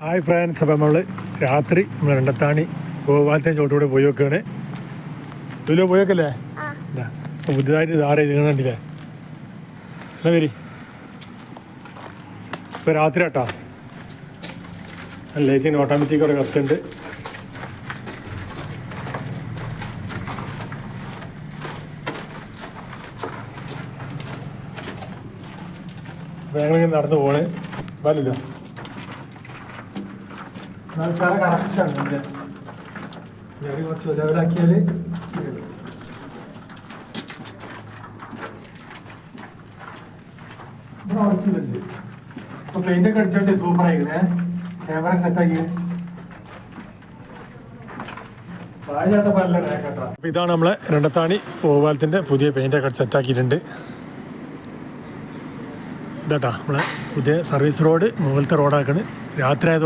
Hi friends അപ്പം നമ്മൾ രാത്രി നമ്മൾ രണ്ടത്താണി ഗോപാലത്തെ ചോട്ടൂടെ പോയി നോക്കുകയാണ് ഇതിലോ പോയി നോക്കല്ലേ പുതിയതായിട്ട് ധാര ഇത് കണ്ടില്ലേ? എന്നാ വരി ഇപ്പം രാത്രി കേട്ടോ ലൈറ്റിന് ഓട്ടോമാറ്റിക് അവിടെ കത്തുണ്ട് അപ്പം ഞങ്ങളിങ്ങനെ നടന്നു പോണ്. വല്ലല്ലോ ആൾക്കാരെ കറക്റ്റാണ് എന്റെ. ഞാൻ കുറച്ച് ലെവലാക്കിയാൽ ഇപ്പൊ പെയിന്റ് ഒക്കെ അടിച്ചോണ്ട് സൂപ്പർ ആയിക്കണേ ക്യാമറ സെറ്റ് ആക്കി അപ്പൊ ഇതാണ് നമ്മളെ രണ്ടത്താണി ഓവാലത്തിന്റെ പുതിയ പെയിന്റ് ഒക്കെ സെറ്റ് ആക്കിയിട്ടുണ്ട്. ഇതാട്ടാ നമ്മളെ പുതിയ സർവീസ് റോഡ് മുകളിലത്തെ റോഡാക്കണ് രാത്രി